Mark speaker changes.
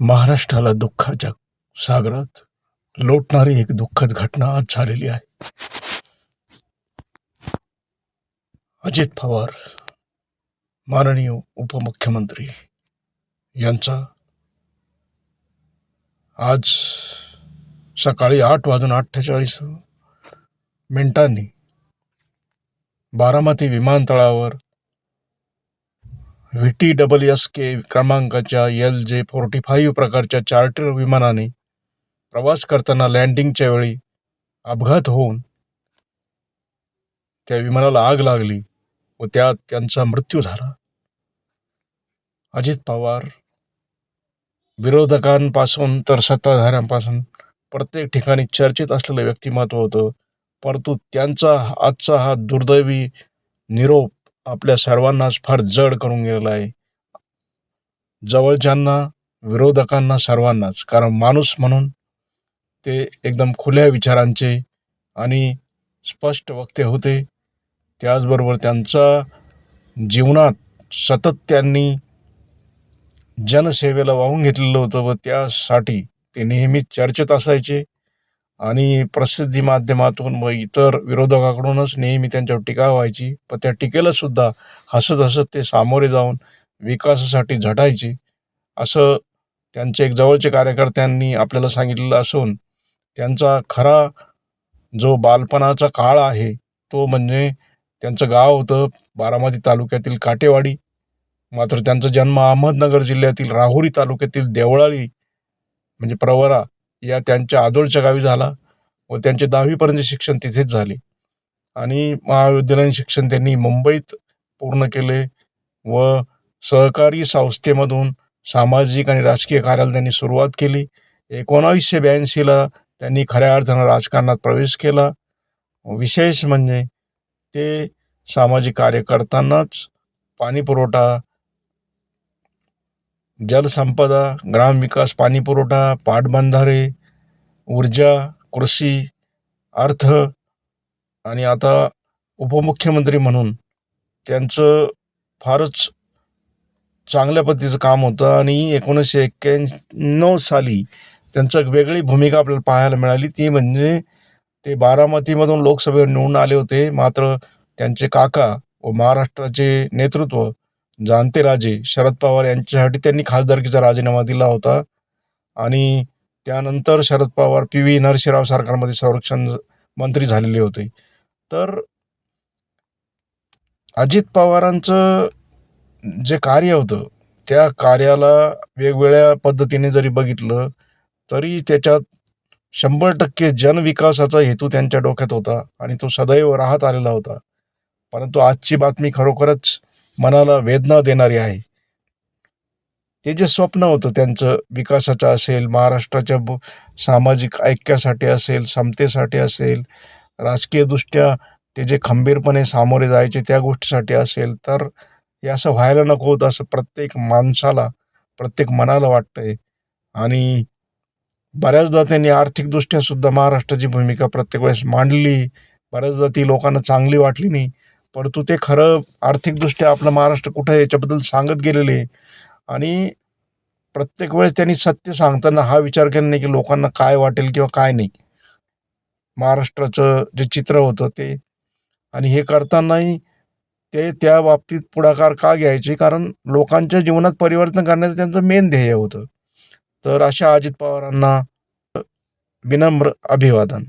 Speaker 1: महाराष्ट्राला दुःखाच्या सागरात लोटणारी एक दुःखद घटना आज झालेली आहे. अजित पवार माननीय उपमुख्यमंत्री यांचा आज सकाळी आठ वाजून अठ्ठेचाळीस मिनिटांनी बारामती विमानतळावर V T double S K क्रमांकाच्या एल जे फोर्टी फाईव्ह प्रकारच्या चार्टर विमानाने प्रवास करताना लँडिंगच्या वेळी अपघात होऊन त्या विमानाला आग लागली व त्यात त्यांचा मृत्यू झाला. अजित पवार विरोधकांपासून तर सत्ताधाऱ्यांपासून प्रत्येक ठिकाणी चर्चेत असलेलं व्यक्तिमत्व होतं परंतु त्यांचा आजचा हा दुर्दैवी निरोप आपल्या सर्वांनाच फार जड करून गेलेला आहे. जवळच्यांना विरोधकांना सर्वांनाच कारण माणूस म्हणून ते एकदम खुल्या विचारांचे आणि स्पष्ट वक्ते होते. त्याचबरोबर त्यांचा जीवनात सतत त्यांनी जनसेवेला वाहून घेतलेलं होतं व त्यासाठी ते नेहमीच चर्चेत असायचे. आणि प्रसिद्धी माध्यमातून व इतर विरोधकाकडूनच नेहमी त्यांच्यावर टीका व्हायची. पण त्या टीकेला सुद्धा हसत हसत ते सामोरे जाऊन विकासासाठी झटायचे. असं त्यांचे एक जवळचे कार्यकर्त्यांनी आपल्याला सांगितलेलं असून त्यांचा खरा जो बालपणाचा काळ आहे तो म्हणजे त्यांचं गाव होतं बारामती तालुक्यातील काटेवाडी. मात्र त्यांचा जन्म अहमदनगर जिल्ह्यातील राहुरी तालुक्यातील देवळाळी म्हणजे प्रवरा या त्यांच्या आदोळच्या गावी झाला व त्यांचे दहावीपर्यंत शिक्षण तिथेच झाले. आणि महाविद्यालयीन शिक्षण त्यांनी मुंबईत पूर्ण केले व सहकारी संस्थेमधून सामाजिक आणि राजकीय कार्याला त्यांनी सुरुवात केली. एकोणावीसशे ब्याऐंशीला त्यांनी खऱ्या अर्थानं राजकारणात प्रवेश केला. विशेष म्हणजे ते सामाजिक कार्य करतानाच पाणीपुरवठा जलसंपदा ग्रामविकास पाणीपुरवठा पाटबंधारे ऊर्जा कृषी अर्थ आणि आता उपमुख्यमंत्री म्हणून त्यांचं फारच चांगल्या पद्धतीचं काम होतं आणि एकोणीसशे एक्क्याण्णव साली त्यांचं एक वेगळी भूमिका आपल्याला पाहायला मिळाली. ती म्हणजे ते बारामतीमधून लोकसभेवर निवडून आले होते. मात्र त्यांचे काका व महाराष्ट्राचे नेतृत्व जाणते राजे. शरद पवार यांच्यासाठी त्यांनी खासदारकीचा राजीनामा दिला होता. आणि त्यानंतर शरद पवार पी व्ही नरसिंहराव सरकारमध्ये संरक्षण मंत्री झालेले होते. तर अजित पवारांचं जे कार्य होतं त्या कार्याला वेगवेगळ्या पद्धतीने जरी बघितलं तरी त्याच्यात शंभर टक्के जनविकासाचा हेतू त्यांच्या डोक्यात होता आणि तो सदैव राहत आलेला होता. परंतु आजची बातमी खरोखरच मनाला वेदना देणारी आहे. ते जे स्वप्न होतं त्यांचं विकासाचं असेल महाराष्ट्राच्या सामाजिक ऐक्यासाठी असेल समतेसाठी असेल राजकीयदृष्ट्या ते जे खंबीरपणे सामोरे जायचे त्या गोष्टीसाठी असेल तर हे असं व्हायला नको होतं असं प्रत्येक माणसाला प्रत्येक मनाला वाटतंय. आणि बऱ्याचदा त्यांनी आर्थिकदृष्ट्या सुद्धा महाराष्ट्राची भूमिका प्रत्येक वेळेस मांडली. बऱ्याचदा ती लोकांना चांगली वाटली नाही. परंतु ते खरं आर्थिकदृष्ट्या आपलं महाराष्ट्र कुठं आहे याच्याबद्दल सांगत गेलेले आणि प्रत्येक वेळेस त्यांनी सत्य सांगताना हा विचार केला नाही की लोकांना काय वाटेल किंवा काय नाही. महाराष्ट्राचं जे चित्र होतं ते. आणि हे करतानाही ते त्या बाबतीत पुढाकार का घ्यायचे? कारण लोकांच्या जीवनात परिवर्तन करण्याचं त्यांचं मेन ध्येय होतं. तर अशा अजित पवारांना विनम्र अभिवादन.